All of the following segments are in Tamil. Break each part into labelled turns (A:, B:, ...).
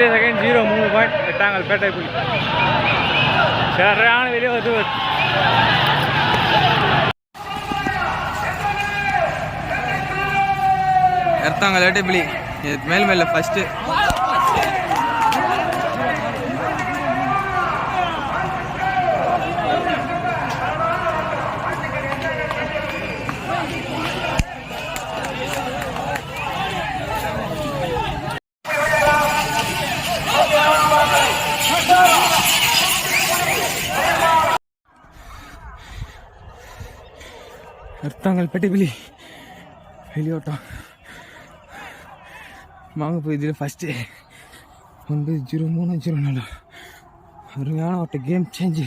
A: ஜீரோ மூணு பாயிண்ட் எட்டாங்கல் பேட்டை புள்ளி. சரியான வெளியே வந்து
B: எடுத்தாங்க லேட்டை பிளி மேல் மேல ஃபஸ்ட்டு எடுத்தாங்க பெட்டி பிளி வெளியோட்டம். வாங்க போய் இதில் ஃபஸ்ட்டு ஒன்பது ஜீரோ மூணு ஜீரோ நாலு. அருமையான ஒரு கேம் சேஞ்சு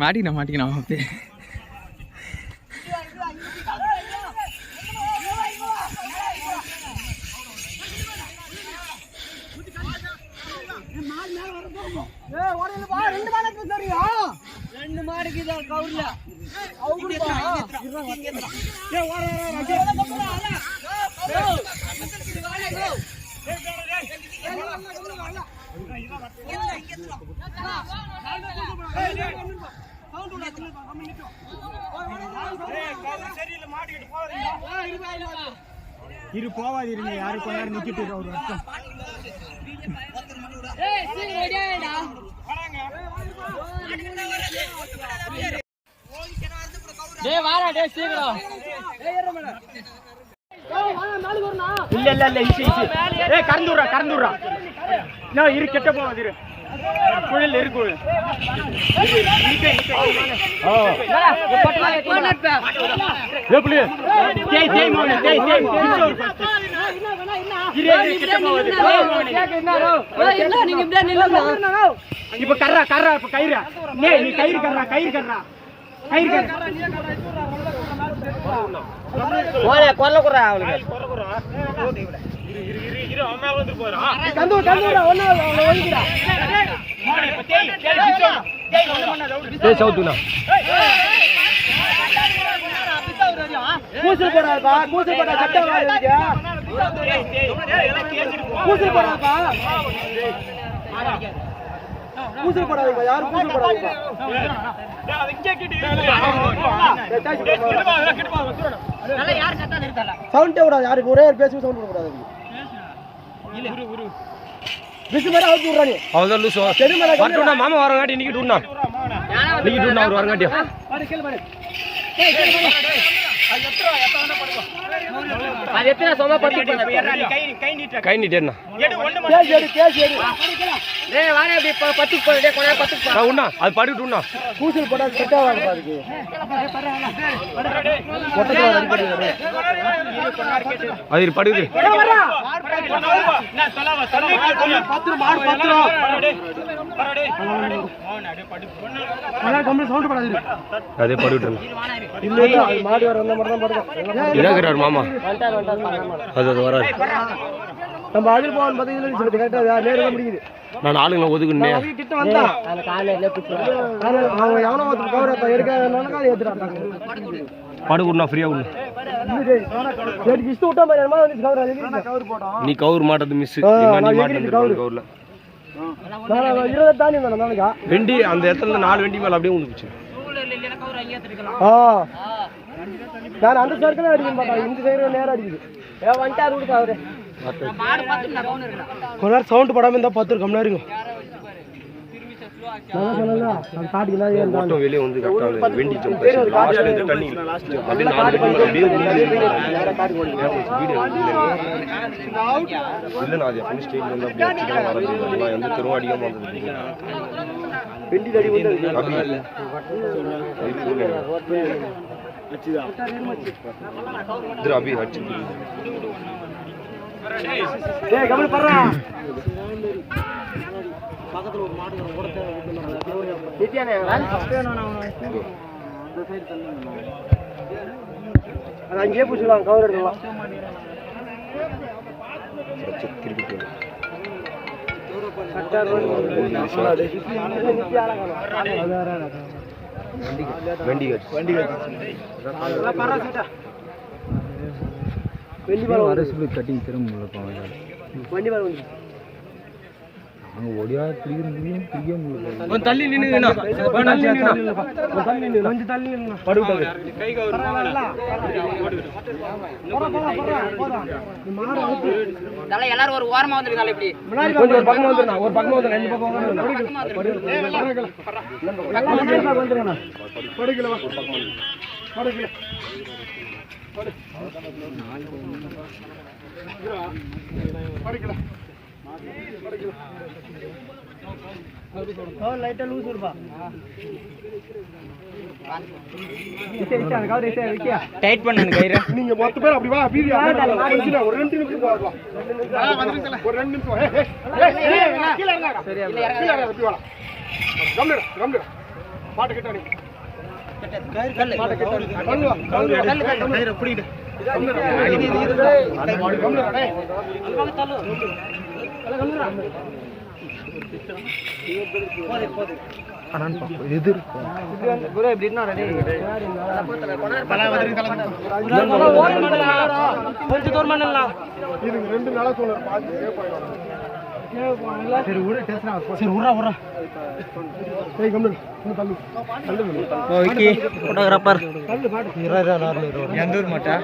B: மாட்டிக்கினா மாட்டிக்கினா அப்படியே
A: இரு போவாதீருங்க. யாரும் கொஞ்ச நேரம் நிக்கிட்டு ஒரு வருஷம் இல்ல இல்ல இல்ல இசி இசி. ஏய் கறந்துடுறா கறந்துடுறா. நான் இரு கெட்ட போவாது இரு. குழல் இரு குழல். எப்படி தேய் தேய் மோனே தேய் தேய் இரு இரு இப்ப கர்றா கர்றா இப்ப கயிறா நே நீ கயிறு கர்றா கயிறு கர்றா கயிறு கர்றா
C: போனே கொல்ல குறா அவனுக்கு
A: கந்து கந்து ஒண்ணு ஒதுக்குடா தேய் தேய் தேய் ஒண்ணு பண்ணாத
C: டேய் சவுத்துனா
A: கூசல் போடாதப்பா கூசல் போடா சட்டை வாங்க கூசல் போடாதப்பா கூசல் போடாதப்பா யாரும் கூசல் போடாதப்பா சவுண்டே விடாது யாருக்கு? ஒரே ஒரு பேசி சவுண்ட் விடக்கூடாது பிசு மாதிரி அவுத்து விட்றா நீ
C: அவதான் லூசு
A: செடி மேல
C: வரட்டும்டா மாமா வரங்காட்டி இன்னைக்கு டூண்ணா இன்னைக்கு டூண்ணா அவர் வரங்காட்டியா? அது எத்தனை சொன்னா பத்து கை நீட்டேண்ணா
A: கேஸ் எடு கேஸ் எடு
C: டேய் வாடா இப்படி பத்துக்கு போடு டேய் கொஞ்ச பத்துக்கு போ உண்ணா. அது படுட்டுண்ணா
A: கூசல் போட்டா செட் ஆகாது பாருக்கு
C: அது படாது அதே
A: அது மாடு வர
C: இதாக்குறாரு மாமா. அது அது வராது.
A: நம்ம அதில் போகணும் பார்த்தீங்கன்னா சொல்லிட்டு கரெக்டாக நேரம் முடியுது.
C: நான் ஆளுங்களை ஒதுக்குன்னே.
A: கிட்ட வந்தா. ஆனா அவங்க எவனோ ஒருத்தர் கவர் எடுக்க எடுக்காதனால அதை ஏத்துறாங்க
C: படு விடணும் ஃப்ரீயாக
A: போட்டோம்
C: நீ கவுர் மாட்டது மிஸ். கவுர்ல வெண்டி அந்த இடத்துல நாலு வெண்டி மேல அப்படியே உந்துச்சு
A: ஆ. நான் அந்த சர்க்கிள் அடிக்க மாட்டேன் இந்த சைடு நேரம் அடிக்குது. ஏ வந்துட்டு அது கொடுக்க அவரு? கொஞ்ச நேரம் சவுண்ட் படாம இருந்தா பத்து இருக்கும் நேரம்
C: வெளியே வந்து வெண்டி ஜம்ப் லாஸ்ட்ல இருந்து தண்ணி அப்படியே நாலு அது
A: அங்கேயே பிடிச்சிக்கலாம் கவர் எடுக்கலாம்
C: திருப்பி வண்டி கட்சி வண்டி
A: வெள்ளி
B: கட்டிங் திரும்ப
A: வண்டி.
B: அங்கே ஒடியா பிடிக்கிற முடியும் பிடிக்க முடியல
A: தள்ளி நின்னுங்கண்ணா தள்ளி நின்னு கொஞ்சம் தள்ளி நின்னு படுவிட்டாரு கை
D: தலை எல்லாரும் ஒரு ஓரமா வந்துருக்காங்க இப்படி.
A: கொஞ்சம் ஒரு பக்கம் வந்துருண்ணா. ஒரு பக்கம் வந்துருண்ணா. ரெண்டு பக்கம் வந்துருண்ணா. வந்துருண்ணா படுக்கல. படுக்கல. லைட்டா லூஸ் இருப்பா. டைட் பண்ணு கயிறு.
E: நீங்க மொத்த பேர் அப்படி வா வீடியோ ஒரு ரெண்டு நிமிஷம் ஒரு ரெண்டு நிமிஷம் ஏய், ஏய், ஏய், ஏய், கீழே இறங்காத. கீழே இறங்காத, இப்படி வாடா. கம்முனு, கம்முனு. மாட்டை கிட்ட அடி. மாட்டை கிட்ட அடி. கல்லு வா, கல்லு. வா. கயிறை பிடிக்கிட்டு. கம்முனு, கம்முனு.
A: குரு இப்படி கொஞ்சம் தூரம் பண்ணலாம்
E: ரெண்டு நாளா சொல்லுறேன் பாத்து
A: சரி விடு டேஸ்னா சரி விட்றா விட்றா
E: ஏய் கம்முனு இன்னும் தள்ளு. தள்ளு
A: ஓகே ஃபோட்டோகிராஃபர் எந்த ஊர் மாட்டா?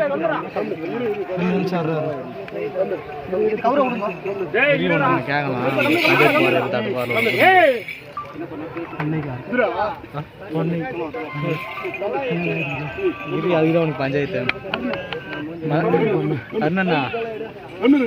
B: உனக்கு பஞ்சாயத்து. அண்ணா
E: அவனை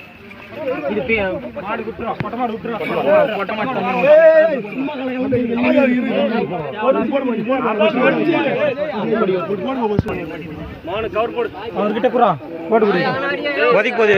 A: இது மாடு குத்துறா பொட்டை மாடு விட்டுறா பொட்டை மாடு
E: சும்மா இரு, இரு. போடு.
A: அவர்கிட்ட குறா போட்டு குடி
C: ஒதுக்கி போதே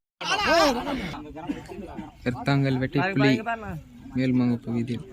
B: எர்த்தாங்கல் வெட்டி புலி மேல்மங்கப்பு வீதியில்